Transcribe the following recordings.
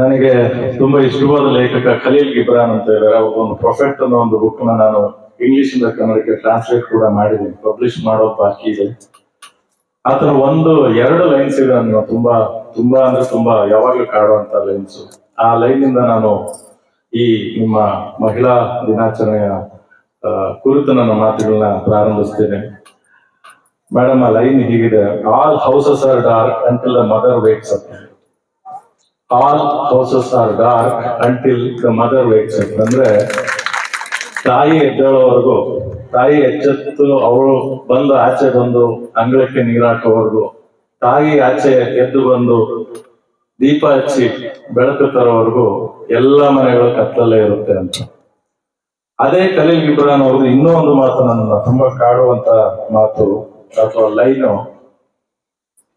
ನನಗೆ ತುಂಬಾ ಇಷ್ಟವಾದ ಲೇಖಕ ಖಲೀಲ್ ಗಿಬ್ರಾನ್ ಅಂತ ಇದ್ದಾರೆ. ಒಂದು ಪ್ರೊಫೆಕ್ಟ್ ಅನ್ನೋ ಒಂದು ಬುಕ್ನ ನಾನು ಇಂಗ್ಲಿಷ್ ಇಂದ ಕನ್ನಡಕ್ಕೆ ಟ್ರಾನ್ಸ್ಲೇಟ್ ಕೂಡ ಮಾಡಿದ್ದೀನಿ. ಪಬ್ಲಿಷ್ ಮಾಡೋ ಬಾಕಿ ಇದೆ. ಆತರ ಒಂದು, ಎರಡು ಲೈನ್ಸ್ ಇದೆ ನಾನು ತುಂಬಾ ತುಂಬಾ ಅಂದ್ರೆ ತುಂಬಾ ಯಾವಾಗ್ಲೂ ಕಾಡುವಂತ ಲೈನ್ಸ್ ಆ ಲೈನ್ ಇಂದ ನಾನು ಈ ನಿಮ್ಮ ಮಹಿಳಾ ದಿನಾಚರಣೆಯ ಕುರಿತು ನನ್ನ ಮಾತುಗಳನ್ನ ಪ್ರಾರಂಭಿಸ್ತೇನೆ. ಮೇಡಮ್, ಆ ಲೈನ್ ಹೀಗಿದೆ. All houses are dark until the mother wakes up all houses are dark until the mother wakes ಅಂದ್ರೆ ತಾಯಿ ಎದ್ದೇಳೋವರೆಗೂ, ತಾಯಿ ಎಚ್ಚೆತ್ತು ಅವಳು ಬಂದು ಆಚೆ ಬಂದು ಅಂಗಳಕ್ಕೆ ನೀರಾಕೋವರೆಗೂ ತಾಯಿ ಆಚೆ ಎದ್ದು ಬಂದು ದೀಪ ಹಚ್ಚಿ ಬೆಳಕು ತರೋವರೆಗೂ ಎಲ್ಲ ಮನೆಗಳು ಕತ್ತಲೇ ಇರುತ್ತೆ ಅಂತ. ಅದೇ ಖಲೀಲ್ ಗಿಬ್ರಾನ್ ಅವ್ರದ್ದು ಇನ್ನೂ ಒಂದು ಮಾತು ನನ್ನ ತುಂಬಾ ಕಾಡುವಂತ ಮಾತು ಅಥವಾ ಲೈನು.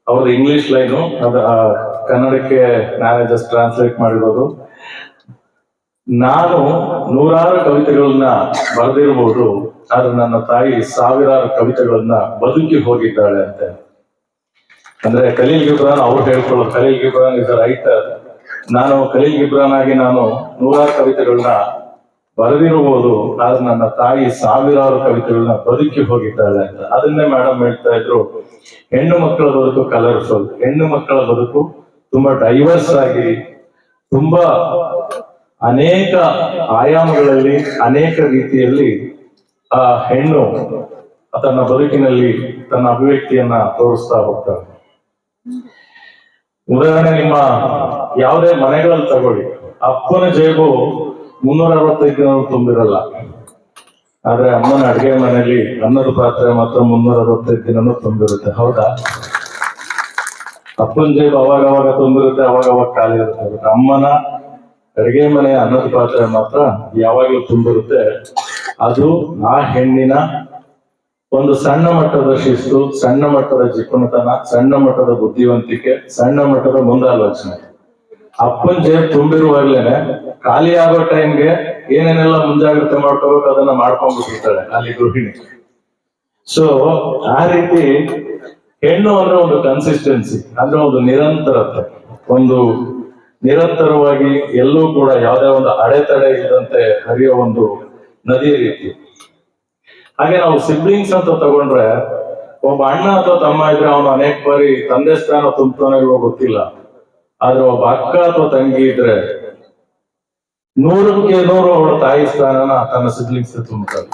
ಅವ್ರದ್ದು ಇಂಗ್ಲಿಷ್ ಲೈನು, ಅದ ಕನ್ನಡಕ್ಕೆ ನಾನೇ ಜಸ್ಟ್ ಟ್ರಾನ್ಸ್ಲೇಟ್ ಮಾಡಿರೋದು. ನಾನು ನೂರಾರು ಕವಿತೆಗಳನ್ನ ಬರೆದಿರಬಹುದು ಆದ್ರೆ ನನ್ನ ತಾಯಿ ಸಾವಿರಾರು ಕವಿತೆಗಳನ್ನ ಬದುಕಿ ಹೋಗಿದ್ದಾಳೆ ಅಂತ. ಅಂದ್ರೆ ಕಲೀಲ್ ಗಿಬ್ರಾನ್ ಅವ್ರು ಹೇಳ್ಕೊಳ್ಳೋ ಕಲೀಲ್ ಗಿಬ್ರಾನ್ ಇಸ್ ರೈಟರ್ ನಾನು ಕಲೀಲ್ ಗಿಬ್ರಾನ್ ಆಗಿ ನಾನು ನೂರಾರು ಕವಿತೆಗಳನ್ನ ಬರೆದಿರಬಹುದು ಆದ್ರೆ ನನ್ನ ತಾಯಿ ಸಾವಿರಾರು ಕವಿತೆಗಳನ್ನ ಬದುಕಿ ಹೋಗಿದ್ದಾಳೆ ಅಂತ. ಅದನ್ನೇ ಮೇಡಮ್ ಹೇಳ್ತಾ ಇದ್ರು, ಹೆಣ್ಣು ಮಕ್ಕಳ ಬದುಕು ಕಲರ್ಫುಲ್ ಹೆಣ್ಣು ಮಕ್ಕಳ ಬದುಕು ತುಂಬಾ ಡೈವರ್ಸ್ ಆಗಿ ತುಂಬಾ ಅನೇಕ ಆಯಾಮಗಳಲ್ಲಿ, ಅನೇಕ ರೀತಿಯಲ್ಲಿ ಆ ಹೆಣ್ಣು ತನ್ನ ಬದುಕಿನಲ್ಲಿ ತನ್ನ ಅಭಿವ್ಯಕ್ತಿಯನ್ನ ತೋರಿಸ್ತಾ ಹೋಗ್ತಾಳೆ ಉದಾಹರಣೆ, ನಿಮ್ಮ ಯಾವುದೇ ಮನೆಗಳಲ್ಲಿ ತಗೊಳ್ಳಿ. ಅಪ್ಪನ ಜೇಬು ಮುನ್ನೂರ ಅರವತ್ತೈದು ದಿನ ತುಂಬಿರಲ್ಲ. ಆದ್ರೆ ಅಮ್ಮನ ಅಡಿಗೆ ಮನೆಯಲ್ಲಿ ಅನ್ನದ ಪಾತ್ರೆ ಮಾತ್ರ ಮುನ್ನೂರ ಅರವತ್ತೈದು ದಿನನೂ ತುಂಬಿರುತ್ತೆ. ಹೌದಾ? ಅಪ್ಪನ ಜೇಬು ಅವಾಗ ಅವಾಗ ತುಂಬಿರುತ್ತೆ ಅವಾಗ ಅವಾಗ ಖಾಲಿ ಇರುತ್ತೆ. ಅಮ್ಮನ ಅಡುಗೆ ಮನೆಯ ಅನ್ನದ ಪಾತ್ರೆ ಮಾತ್ರ ಯಾವಾಗಲೂ ತುಂಬಿರುತ್ತೆ. ಅದು ಆ ಹೆಣ್ಣಿನ ಒಂದು ಸಣ್ಣ ಮಟ್ಟದ ಶಿಸ್ತು, ಸಣ್ಣ ಮಟ್ಟದ ಜಿಪುಣತನ, ಸಣ್ಣ ಮಟ್ಟದ ಬುದ್ಧಿವಂತಿಕೆ, ಸಣ್ಣ ಮಟ್ಟದ ಮುಂದಾಲೋಚನೆ. ಅಪ್ಪನ ಜೇಬ್ ತುಂಬಿರುವಾಗ್ಲೇನೆ ಖಾಲಿ ಆಗೋ ಟೈಮ್ಗೆ ಏನೇನೆಲ್ಲ ಮುಂಜಾಗ್ರತೆ ಮಾಡ್ಕೋಬೇಕು ಅದನ್ನ ಮಾಡ್ಕೊಂಡ್ಬಿಟ್ಟಿರ್ತಾಳೆ ಅಲ್ಲಿ ಗೃಹಿಣಿ. ಸೊ ಆ ರೀತಿ ಹೆಣ್ಣು ಅಂದ್ರೆ ಒಂದು ಕನ್ಸಿಸ್ಟೆನ್ಸಿ ಅಂದ್ರೆ ಒಂದು ನಿರಂತರತೆ. ಒಂದು ನಿರಂತರವಾಗಿ ಎಲ್ಲೂ ಕೂಡ ಯಾವುದೇ ಒಂದು ಅಡೆತಡೆ ಇಲ್ಲದಂತೆ ಹರಿಯೋ ಒಂದು ನದಿ ರೀತಿ. ಹಾಗೆ ನಾವು ಸಿಬ್ಲಿಂಗ್ಸ್ ಅಂತ ತಗೊಂಡ್ರೆ, ಒಬ್ಬ ಅಣ್ಣ ಅಥವಾ ತಮ್ಮ ಇದ್ರೆ ಅವನು ಅನೇಕ ಬಾರಿ ತಂದೆ ಸ್ಥಾನ ತುಂಬ್ತಾನೆ ಗೊತ್ತಿಲ್ಲ. ಆದ್ರೆ ಒಬ್ಬ ಅಕ್ಕ ಅಥವಾ ತಂಗಿ ಇದ್ರೆ ನೂರಕ್ಕೆ ನೂರು ಅವಳ ತಾಯಿ ಸ್ಥಾನನ ತನ್ನ ಸಿಬ್ಲಿಂಗ್ಸ್ ತುಂಬುತ್ತಾರೆ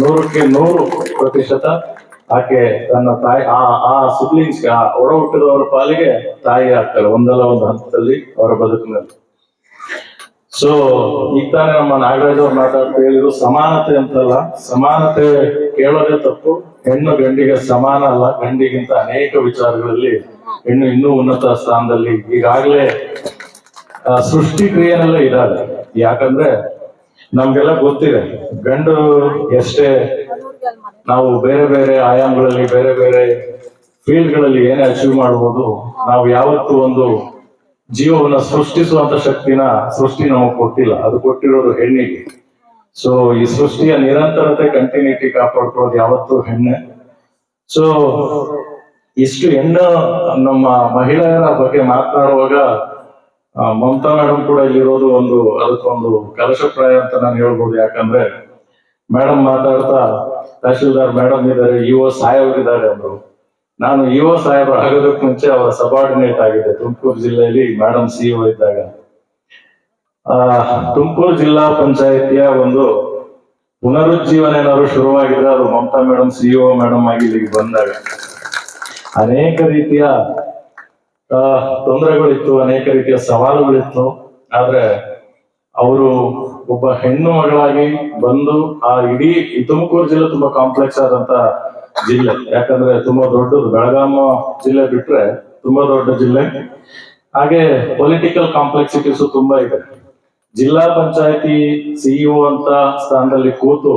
ನೂರಕ್ಕೆ ನೂರು ಪ್ರತಿಶತ. ಆಕೆ ತನ್ನ ತಾಯಿ, ಆ ಆ ಸಿಬ್ಲಿಂಗ್ಸ್ ಆ ಒಡ ಹುಟ್ಟಿದವರ ಪಾಲಿಗೆ ತಾಯಿ ಆಗ್ತಾರೆ. ಒಂದಲ್ಲ ಒಂದು ಹಂತದಲ್ಲಿ ಅವರ ಬದುಕಿನಲ್ಲಿ. ಸೊ ಈಗ ತಾನೇ ನಮ್ಮ ನಾಗರಾಜ್ ಅವ್ರು ಮಾತಾಡ್ತಾ ಹೇಳಿದ್ರು, ಸಮಾನತೆ ಅಂತಲ್ಲ, ಸಮಾನತೆ ಕೇಳೋದೇ ತಪ್ಪು. ಹೆಣ್ಣು ಗಂಡಿಗೆ ಸಮಾನ ಅಲ್ಲ, ಗಂಡಿಗಿಂತ ಅನೇಕ ವಿಚಾರಗಳಲ್ಲಿ ಹೆಣ್ಣು ಇನ್ನೂ ಉನ್ನತ ಸ್ಥಾನದಲ್ಲಿ ಈಗಾಗಲೇ ಸೃಷ್ಟಿ ಕ್ರಿಯೆನಲ್ಲೇ ಇದ್ದಾರೆ. ಯಾಕಂದ್ರೆ ನಮ್ಗೆಲ್ಲ ಗೊತ್ತಿದೆ. ಗಂಡು ಎಷ್ಟೇ ನಾವು ಬೇರೆ ಬೇರೆ ಆಯಾಮಗಳಲ್ಲಿ, ಬೇರೆ ಬೇರೆ ಫೀಲ್ಡ್ಗಳಲ್ಲಿ ಏನೇ ಅಚೀವ್ ಮಾಡ್ಬೋದು, ನಾವು ಯಾವತ್ತೂ ಒಂದು ಜೀವವನ್ನ ಸೃಷ್ಟಿಸುವಂತ ಶಕ್ತಿನ ಸೃಷ್ಟಿ ನಮಗೆ ಕೊಟ್ಟಿಲ್ಲ. ಅದು ಕೊಟ್ಟಿರೋದು ಹೆಣ್ಣಿಗೆ. ಸೊ ಈ ಸೃಷ್ಟಿಯ ನಿರಂತರತೆ ಕಂಟಿನ್ಯೂಟಿ ಕಾಪಾಡ್ಕೊಳ್ಳೋದು ಯಾವತ್ತೂ ಹೆಣ್ಣೆ. ಸೊ ಇಷ್ಟು ಹೆಣ್ಣು ನಮ್ಮ ಮಹಿಳೆಯರ ಬಗ್ಗೆ ಮಾತನಾಡುವಾಗ ಮಮತಾ ಮೇಡಮ್ ಕೂಡ ಇಲ್ಲಿರೋದು ಒಂದು ಅದಕ್ಕೊಂದು ಕಲಶಪ್ರಾಯ ಅಂತ ನಾನು ಹೇಳ್ಬೋದು. ಯಾಕಂದ್ರೆ ಮೇಡಮ್ ಮಾತಾಡ್ತಾ ತಹಶೀಲ್ದಾರ್ ಮೇಡಮ್ ಇದ್ದಾರೆ, ಇಒ ಸಾಹೇಬ್ರಿದ್ದಾರೆ ಅವರು ನಾನು ಇಒ ಸಾಹೇಬ್ರು ಆಗೋದಕ್ಕೆ ಮುಂಚೆ ಅವರ ಸಬಾರ್ಡಿನೇಟ್ ಆಗಿದೆ ತುಮಕೂರು ಜಿಲ್ಲೆಯಲ್ಲಿ ಮೇಡಮ್ ಸಿಇಒ ಇದ್ದಾಗ. ಆ, ತುಮಕೂರು ಜಿಲ್ಲಾ ಪಂಚಾಯತಿಯ ಒಂದು ಪುನರುಜ್ಜೀವನ ಏನಾದ್ರು ಶುರುವಾಗಿದ್ರೆ ಅದು ಮಮತಾ ಮೇಡಮ್ ಸಿಇಒ ಮೇಡಮ್ ಆಗಿ ಇಲ್ಲಿಗೆ ಬಂದಾಗ. ಅನೇಕ ರೀತಿಯ ತೊಂದರೆಗಳಿತ್ತು, ಅನೇಕ ರೀತಿಯ ಸವಾಲುಗಳಿತ್ತು. ಆದ್ರೆ ಅವರು ಒಬ್ಬ ಹೆಣ್ಣು ಮಗಳಾಗಿ ಬಂದು ಆ ಇಡೀ ತುಮಕೂರು ಜಿಲ್ಲೆ ತುಂಬಾ ಕಾಂಪ್ಲೆಕ್ಸ್ ಆದಂತ ಜಿಲ್ಲೆ. ಯಾಕಂದ್ರೆ ತುಂಬಾ ದೊಡ್ಡದು. ಬೆಳಗಾಮ ಜಿಲ್ಲೆ ಬಿಟ್ರೆ ತುಂಬಾ ದೊಡ್ಡ ಜಿಲ್ಲೆ. ಹಾಗೆ ಪೊಲಿಟಿಕಲ್ ಕಾಂಪ್ಲೆಕ್ಸಿಟೀಸ್ ತುಂಬಾ ಇದೆ. ಜಿಲ್ಲಾ ಪಂಚಾಯತಿ ಸಿಇಒ ಅಂತ ಸ್ಥಾನದಲ್ಲಿ ಕೂತು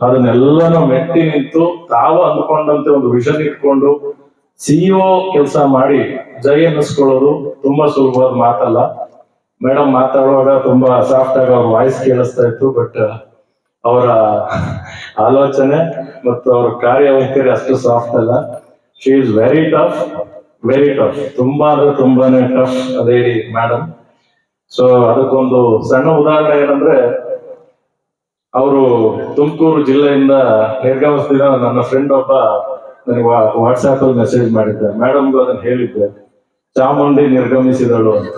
ಅದನ್ನೆಲ್ಲನೂ ಮೆಟ್ಟಿ ನಿಂತು ತಾವು ಅಂದ್ಕೊಂಡಂತೆ ಒಂದು ವಿಷನ್ ಇಟ್ಕೊಂಡು ಸಿಇಒ ಕೆಲಸ ಮಾಡಿ ಜೈ ಅನ್ನಿಸ್ಕೊಳ್ಳೋದು ತುಂಬಾ ಸುಲಭವಾದ ಮಾತಲ್ಲ. ಮೇಡಮ್ ಮಾತಾಡುವಾಗ ತುಂಬಾ ಸಾಫ್ಟ್ ಆಗಿ ಅವ್ರ ವಾಯ್ಸ್ ಕೇಳಿಸ್ತಾ ಇತ್ತು ಬಟ್ ಅವರ ಆಲೋಚನೆ ಮತ್ತು ಅವರ ಕಾರ್ಯವೈಖರಿ ಅಷ್ಟು ಸಾಫ್ಟ್ ಅಲ್ಲ. She is very tough very tough ತುಂಬಾ ಅಂದ್ರೆ ತುಂಬಾನೇ ಟಫ್ ಲೇಡಿ ಮೇಡಮ್ ಸೊ ಅದಕ್ಕೊಂದು ಸಣ್ಣ ಉದಾಹರಣೆ ಏನಂದ್ರೆ, ಅವರು ತುಮಕೂರು ಜಿಲ್ಲೆಯಿಂದ ನಿರ್ಗಮಿಸಿದ ನನ್ನ ಫ್ರೆಂಡ್ ಒಬ್ಬ ನನಗೆ ವಾಟ್ಸ್ಆಪ್ ಅಲ್ಲಿ ಮೆಸೇಜ್ ಮಾಡಿದ್ದೆ. ಮೇಡಮ್ಗೂ ಅದನ್ನ ಹೇಳಿದ್ದೆ. ಚಾಮುಂಡಿ ನಿರ್ಗಮಿಸಿದಳು ಅಂತ.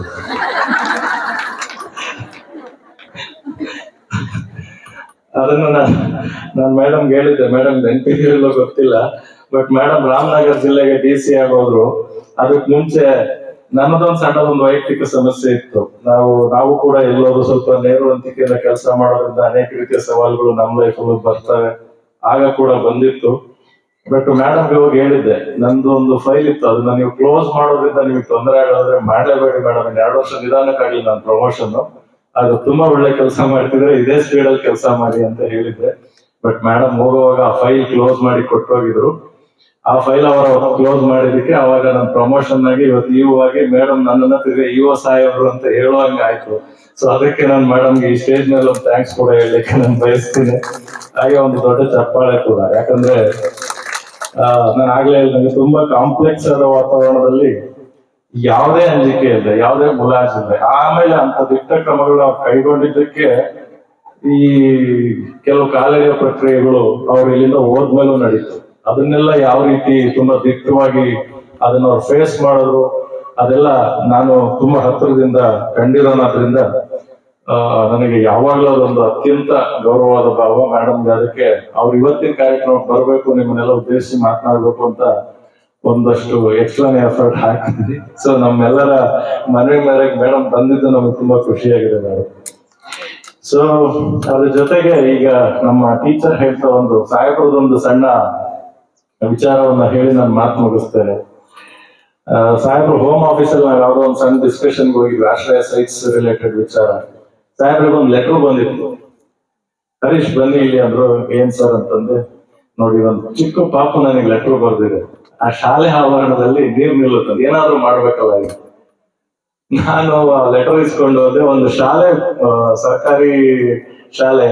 ಅದನ್ನು ನಾನು ನಾನು ಮೇಡಮ್ಗೆ ಹೇಳಿದ್ದೆ. ಮೇಡಮ್ ನೆನಪಿದಿರಲ್ಲೋ ಗೊತ್ತಿಲ್ಲ. ಬಟ್ ಮೇಡಮ್ ರಾಮನಗರ ಜಿಲ್ಲೆಗೆ ಡಿ ಸಿ ಆಗೋದ್ರು. ಅದಕ್ಕೆ ಮುಂಚೆ ನನ್ನದೊಂದು ಸಣ್ಣದೊಂದು ವೈಯಕ್ತಿಕ ಸಮಸ್ಯೆ ಇತ್ತು. ನಾವು ನಾವು ಕೂಡ ಎಲ್ಲರೂ ಸ್ವಲ್ಪ ನೇರವಂತಿಕೆಯಿಂದ ಕೆಲಸ ಮಾಡೋದ್ರಿಂದ ಅನೇಕ ರೀತಿಯ ಸವಾಲುಗಳು ನಮ್ಮ ಲೈಫಲ್ಲೂ ಬರ್ತವೆ. ಆಗ ಕೂಡ ಬಂದಿತ್ತು. ಬಟ್ ಮೇಡಮ್ ಹೋಗಿ ಹೇಳಿದ್ದೆ, ನಂದು ಒಂದು ಫೈಲ್ ಇತ್ತು, ಅದನ್ನ ನೀವು ಕ್ಲೋಸ್ ಮಾಡೋದ್ರಿಂದ ನಿಮಗೆ ತೊಂದರೆ ಆಗೋದ್ರೆ ಮಾಡಲೇಬೇಡಿ ಮೇಡಮ್ ಎರಡು ವರ್ಷ ನಿಧಾನಕ್ಕಾಗಲಿ ನಾನು ಪ್ರಮೋಷನ್ ಅದು ತುಂಬಾ ಒಳ್ಳೆ ಕೆಲಸ ಮಾಡ್ತಿದ್ರೆ ಇದೇ ಸ್ಪೀಡ್ ಅಲ್ಲಿ ಕೆಲಸ ಮಾಡಿ ಅಂತ ಹೇಳಿದ್ದೆ. ಬಟ್ ಮೇಡಮ್ ಹೋಗುವಾಗ ಆ ಫೈಲ್ ಕ್ಲೋಸ್ ಮಾಡಿ ಕೊಟ್ಟೋಗಿದ್ರು. ಆ ಫೈಲ್ ಅವರ ಕ್ಲೋಸ್ ಮಾಡಿದಕ್ಕೆ ಅವಾಗ ನನ್ನ ಪ್ರಮೋಷನ್ ಆಗಿ ಇವತ್ತು ಇವು ಆಗಿ ಮೇಡಮ್ ನನ್ನನ್ನ ತಿರ್ಗಿ ಇವ ಸಾಹೇಬ್ರು ಅಂತ ಹೇಳುವಂಗ ಆಯ್ತು. ಸೊ ಅದಕ್ಕೆ ನಾನು ಮೇಡಮ್ಗೆ ಈ ಸ್ಟೇಜ್ ಮೇಲೆ ಒಂದು ಥ್ಯಾಂಕ್ಸ್ ಕೂಡ ಹೇಳಲಿಕ್ಕೆ ನಾನು ಬಯಸ್ತೀನಿ. ಹಾಗೆ ಒಂದು ದೊಡ್ಡ ಚಪ್ಪಾಳೆ ಕೂಡ, ಯಾಕಂದ್ರೆ ನಾನು ಆಗ್ಲೇ ಹೇಳಿದಂಗೆ ತುಂಬಾ ಕಾಂಪ್ಲೆಕ್ಸ್ ಆದ ವಾತಾವರಣದಲ್ಲಿ ಯಾವುದೇ ಅಂಜಿಕೆ ಇಲ್ಲ, ಯಾವುದೇ ಮುಲಾಜಿಲ್ಲ ಆಮೇಲೆ ಅಂತ ದಿಟ್ಟ ಕ್ರಮಗಳು ನಾವು ಕೈಗೊಂಡಿದ್ದಕ್ಕೆ ಈ ಕೆಲವು ಕಾಲೇಜ ಪ್ರಕ್ರಿಯೆಗಳು ಅವ್ರು ಇಲ್ಲಿಂದ ಹೋದ್ಮೇಲೂ ನಡೀತು. ಅದನ್ನೆಲ್ಲ ಯಾವ ರೀತಿ ತುಂಬಾ ದಿಟ್ಟವಾಗಿ ಅದನ್ನ ಅವ್ರು ಫೇಸ್ ಮಾಡಿದ್ರು, ಅದೆಲ್ಲ ನಾನು ತುಂಬಾ ಹತ್ತಿರದಿಂದ ಕಂಡಿರೋನಾದ್ರಿಂದ ನನಗೆ ಯಾವಾಗಲೂ ಅದೊಂದು ಅತ್ಯಂತ ಗೌರವವಾದ ಭಾವ ಮೇಡಮ್ ಅದಕ್ಕೆ ಅವ್ರು ಇವತ್ತಿನ ಕಾರ್ಯಕ್ರಮ ಬರಬೇಕು, ನಿಮ್ಮನ್ನೆಲ್ಲ ಉದ್ದೇಶಿಸಿ ಮಾತನಾಡಬೇಕು ಅಂತ ಒಂದಷ್ಟು ಎಕ್ಸ್ಟ್ರಾನೇ ಎಫರ್ಟ್ ಹಾಕಿದ್ವಿ ಸೊ ನಮ್ಮೆಲ್ಲರ ಮನವಿ ಮೇರೆಗೆ ಮೇಡಮ್ ಬಂದಿದ್ದು ನಮ್ಗೆ ತುಂಬಾ ಖುಷಿಯಾಗಿದೆ ಮೇಡಮ್ ಸೊ ಅದ್ರ ಜೊತೆಗೆ ಈಗ ನಮ್ಮ ಟೀಚರ್ ಹೇಳ್ತಾ ಒಂದು, ಸಾಹೇಬ್ರದೊಂದು ಸಣ್ಣ ವಿಚಾರವನ್ನ ಹೇಳಿ ನಾನು ಮಾತು ಮುಗಿಸ್ತೇನೆ. ಸಾಹೇಬ್ರು ಹೋಮ್ ಆಫೀಸಲ್ಲಿ ನಾವು ಯಾವ್ದೋ ಒಂದು ಸಣ್ಣ ಡಿಸ್ಕಷನ್ಗೆ ಹೋಗಿದ್ವಿ, ಆಶ್ರಯ ಸೈಟ್ಸ್ ರಿಲೇಟೆಡ್ ವಿಚಾರ. ಸಾಹೇಬ್ರಿಗೆ ಒಂದು ಲೆಟರ್ ಬಂದಿತ್ತು. ಹರೀಶ್, ಬನ್ನಿ ಇಲ್ಲಿ ಅಂದ್ರು, ಏನ್ ಸರ್ ಅಂತಂದ್ರೆ, ನೋಡಿ, ಒಂದು ಚಿಕ್ಕ ಪಾಪ ನನಗೆ ಲೆಟರ್ ಬರ್ದಿದೆ. ಆ ಶಾಲೆ ಆವರಣದಲ್ಲಿ ನೀರು ನಿಲ್ಲುತ್ತದೆ ಏನಾದ್ರು ಮಾಡ್ಬೇಕಲ್ಲ ನಾನು ಆ ಲೆಟರ್ ಇಸ್ಕೊಂಡು ಹೋದೆ. ಒಂದು ಶಾಲೆ ಸರ್ಕಾರಿ ಶಾಲೆ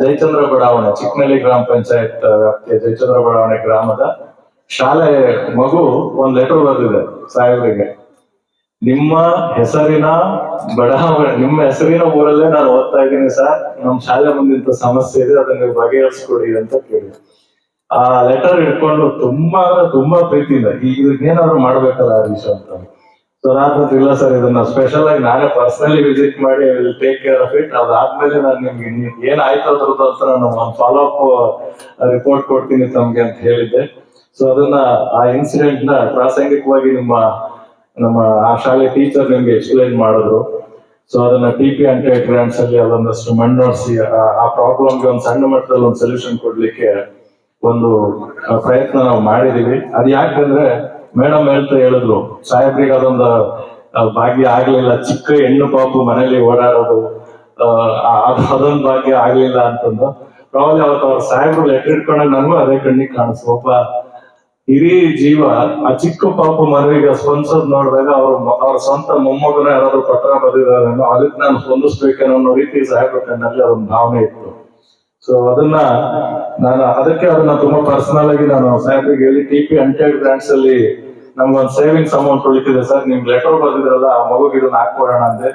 ಜಯಚಂದ್ರ ಬಡಾವಣೆ ಚಿಕ್ಕನಳ್ಳಿ ಗ್ರಾಮ ಪಂಚಾಯತ್ ವ್ಯಾಪ್ತಿಯ ಜಯಚಂದ್ರ ಬಡಾವಣೆ ಗ್ರಾಮದ ಶಾಲೆ ಮಗು ಒಂದ್ ಲೆಟರ್ ಬರ್ದಿದೆ ಸಾಹೇಬರಿಗೆ. ನಿಮ್ಮ ಹೆಸರಿನ ಬಡಾವಣೆ, ನಿಮ್ಮ ಹೆಸರಿನ ಊರಲ್ಲೇ ನಾನು ಓದ್ತಾ ಇದ್ದೀನಿ ಸರ್. ನಮ್ ಶಾಲೆ ಮುಂದಿಂತ ಸಮಸ್ಯೆ ಇದೆ, ಅದನ್ನ ನೀವು ಬಗೆಹರಿಸ್ಕೊಡಿ ಅಂತ ಕೇಳಿ. ಆ ಲೆಟರ್ ಇಟ್ಕೊಂಡು ತುಂಬಾ ಅಂದ್ರೆ ತುಂಬಾ ಪ್ರೀತಿಯಿಂದ, ಈ ಏನಾದ್ರು ಮಾಡ್ಬೇಕಲ್ಲ ವಿಷಯ ಅಂತ. ಸೊ ನಾನು ಇಲ್ಲ ಸರ್, ಇದನ್ನ ಸ್ಪೆಷಲ್ ಆಗಿ ನಾನೇ ಪರ್ಸನಲಿ ವಿಸಿಟ್ ಮಾಡಿ ಟೇಕ್ ಕೇರ್ ಆಫ್ ಇಟ್ ಅದಾದ್ಮೇಲೆ ನಾನು ನಿಮ್ಗೆ ಏನ್ ಆಯ್ತು ಅದ್ರದ್ದು ಅಂತ ನಾನು ಒಂದು ಫಾಲೋ ಅಪ್ ರಿಪೋರ್ಟ್ ಕೊಡ್ತೀನಿ ತಮ್ಗೆ ಅಂತ ಹೇಳಿದ್ದೆ. ಸೊ ಅದನ್ನ ಆ ಇನ್ಸಿಡೆಂಟ್ನ ಪ್ರಾಸಂಗಿಕವಾಗಿ ನಿಮ್ಮ ನಮ್ಮ ಆ ಶಾಲೆ ಟೀಚರ್ ನಿಮ್ಗೆ ಎಕ್ಸ್ಪ್ಲೈನ್ ಮಾಡಿದ್ರು. ಸೊ ಅದನ್ನ ಟಿ ಪಿ ಅಂಟೆ ಗ್ರಾಂಡ್ಸ್ ಅಲ್ಲಿ ಅದೊಂದಷ್ಟು ಮಣ್ಣೋಡಿಸಿ, ಆ ಪ್ರಾಬ್ಲಮ್ಗೆ ಒಂದು ಸಣ್ಣ ಮಟ್ಟದಲ್ಲಿ ಒಂದು ಸೊಲ್ಯೂಷನ್ ಕೊಡ್ಲಿಕ್ಕೆ ಒಂದು ಪ್ರಯತ್ನ ನಾವು ಮಾಡಿದೀವಿ. ಅದ್ ಯಾಕಂದ್ರೆ ಮೇಡಮ್ ಹೇಳ್ತಾ ಹೇಳಿದ್ರು, ಸಾಹೇಬ್ರಿಗೆ ಅದೊಂದು ಭಾಗ್ಯ ಆಗ್ಲಿಲ್ಲ. ಚಿಕ್ಕ ಹೆಣ್ಣು ಪಾಪು ಮನೇಲಿ ಓಡಾಡೋದು ಅದೊಂದು ಭಾಗ್ಯ ಆಗ್ಲಿಲ್ಲ ಅಂತಂದು. ಪ್ರಾಬ್ಲಮ್ ಅವತ್ತು ಅವ್ರ ಸಾಹೇಬ್ರು ಲೆಟರ್ ಇಟ್ಕೊಂಡಾಗ ನನಗೂ ಅದೇ ಕಣ್ಣಿಗೆ ಕಾಣಿಸ್ತು. ಒಬ್ಬ ಹಿರಿ ಜೀವ, ಆ ಚಿಕ್ಕ ಪಾಪ ಮನವಿಗೆ ಸ್ಪಂದಿಸೋದ್ ನೋಡಿದಾಗ ಅವ್ರ ಅವ್ರ ಸ್ವಂತ ಮೊಮ್ಮಗನ ಯಾರಾದ್ರೂ ಪತ್ರ ಬರೆದಿದ್ದಾರೇನೋ ಅದಕ್ಕೆ ನಾನು ಸ್ಪಂದಿಸ್ಬೇಕೇನೋ ಅನ್ನೋ ರೀತಿ ಕಣ್ಣಲ್ಲಿ ಅದೊಂದು ಭಾವನೆ ಇತ್ತು. ಸೊ ಅದನ್ನ ನಾನು ಅದಕ್ಕೆ ಅದನ್ನ ತುಂಬಾ ಪರ್ಸನಲ್ ಆಗಿ ನಾನು ಸಾಹೇಬ್ರಿಗೆ ಹೇಳಿ ಟಿ ಪಿ ಅಂಟೆಡ್ ಬ್ರ್ಯಾಂಡ್ಸ್ ಅಲ್ಲಿ ನಮ್ಗೊಂದು ಸೇವಿಂಗ್ಸ್ ಅಮೌಂಟ್ ಉಳಿತಿದೆ ಸರ್. ನಿಮ್ ಲೆಟರ್ ಬರ್ದಿದ್ರಲ್ಲ, ಆ ಮಗುಗೆ ಇದನ್ನ ಹಾಕೊಡೋಣ ಅಂದ್ರೆ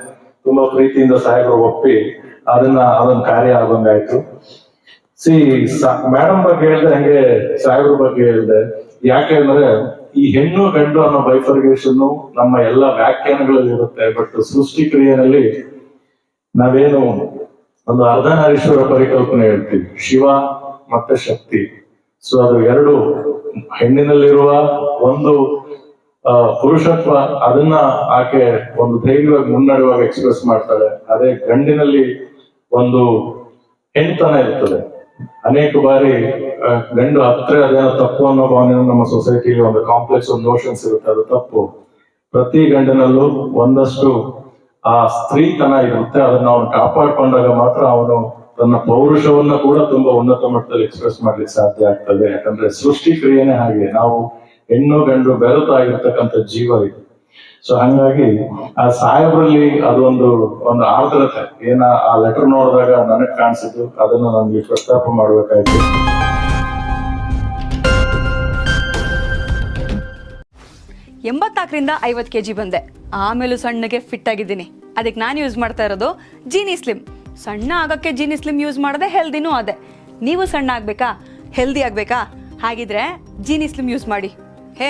ತುಂಬಾ ಪ್ರೀತಿಯಿಂದ ಸಾಹೇಬ್ರು ಒಪ್ಪಿ ಅದನ್ನ, ಅದೊಂದು ಕಾರ್ಯ ಆಗೋಂಗಾಯ್ತು ಸಿ ಮೇಡಮ್ ಬಗ್ಗೆ ಹೇಳ್ದೆ, ಹಂಗೆ ಸಾಹೇಬ್ರ ಬಗ್ಗೆ ಹೇಳ್ದೆ. ಯಾಕೆ ಅಂದ್ರೆ ಈ ಹೆಣ್ಣು ಗಂಡು ಅನ್ನೋ ಬೈಫರ್ಗೇಷನ್ ನಮ್ಮ ಎಲ್ಲ ವ್ಯಾಖ್ಯಾನಗಳಲ್ಲಿ ಇರುತ್ತೆ ಬಟ್ ಸೃಷ್ಟಿ ಕ್ರಿಯೆಯಲ್ಲಿ ನಾವೇನು ಒಂದು ಅರ್ಧನಾರೀಶ್ವರ ಪರಿಕಲ್ಪನೆ ಹೇಳ್ತೀವಿ. ಶಿವ ಮತ್ತೆ ಶಕ್ತಿ. ಸೊ ಅದು ಎರಡು ಹೆಣ್ಣಿನಲ್ಲಿರುವ ಒಂದು ಪುರುಷತ್ವ, ಅದನ್ನ ಆಕೆ ಒಂದು ಧೈರ್ಯವಾಗಿ ಮುನ್ನಡೆಯುವಾಗ ಎಕ್ಸ್ಪ್ರೆಸ್ ಮಾಡ್ತಾಳೆ. ಅದೇ ಗಂಡಿನಲ್ಲಿ ಒಂದು ಹೆಣ್ತನ ಇರ್ತದೆ. ಅನೇಕ ಬಾರಿ ಗಂಡು ಹತ್ರ ಅದೇನೋ ತಪ್ಪು ಅನ್ನೋ ಭಾವನೆ ನಮ್ಮ ಸೊಸೈಟಿಲಿ ಒಂದು ಕಾಂಪ್ಲೆಕ್ಸ್ ಒಂದು ನೋಷನ್ಸ್ ಇರುತ್ತೆ. ಅದು ತಪ್ಪು. ಪ್ರತಿ ಗಂಡನಲ್ಲೂ ಒಂದಷ್ಟು, ಆ, ಸ್ತ್ರೀತನ ಇರುತ್ತೆ. ಅದನ್ನ ಅವನು ಕಾಪಾಡ್ಕೊಂಡಾಗ ಮಾತ್ರ ಅವನು ತನ್ನ ಪೌರುಷವನ್ನ ಕೂಡ ತುಂಬಾ ಉನ್ನತ ಮಟ್ಟದಲ್ಲಿ ಎಕ್ಸ್ಪ್ರೆಸ್ ಮಾಡ್ಲಿಕ್ಕೆ ಸಾಧ್ಯ ಆಗ್ತದೆ. ಯಾಕಂದ್ರೆ ಸೃಷ್ಟಿ ಕ್ರಿಯೆನೇ ಹಾಗೆ. ನಾವು ಹೆಣ್ಣು ಗಂಡು ಬೆರೆತಾಗಿರ್ತಕ್ಕಂಥ ಜೀವ ಇದು. ಸೊ ಹಂಗಾಗಿ ಆ ಸಾಹೇಬ್ರಲ್ಲಿ ಅದೊಂದು, ಒಂದು ಆರ್ದ್ರತೆ. ಏನ ಆ ಲೆಟರ್ ನೋಡಿದಾಗ ನನಗೆ ಕಾಣಿಸಿದ್ದು, ಅದನ್ನು ನನಗೆ ಪ್ರಸ್ತಾಪ ಮಾಡ್ಬೇಕಾಯ್ತು. ಎಂಬತ್ನಾಲ್ಕರಿಂದ ಐವತ್ತು ಕೆ ಜಿ ಬಂದೆ. ಆಮೇಲೂ ಸಣ್ಣಗೆ ಫಿಟ್ ಆಗಿದ್ದೀನಿ. ಅದಕ್ಕೆ ನಾನು ಯೂಸ್ ಮಾಡ್ತಾ ಇರೋದು ಜೀನಿ ಸ್ಲಿಮ್ ಸಣ್ಣ ಆಗೋಕ್ಕೆ ಜೀನಿ ಸ್ಲಿಮ್ ಯೂಸ್ ಮಾಡಿದೆ ಹೆಲ್ದಿನೂ ಅದೇ. ನೀವು ಸಣ್ಣ ಆಗಬೇಕಾ? ಹೆಲ್ದಿ ಆಗಬೇಕಾ? ಹಾಗಿದ್ರೆ ಜೀನಿ ಸ್ಲಿಮ್ ಯೂಸ್ ಮಾಡಿ. ಹೇ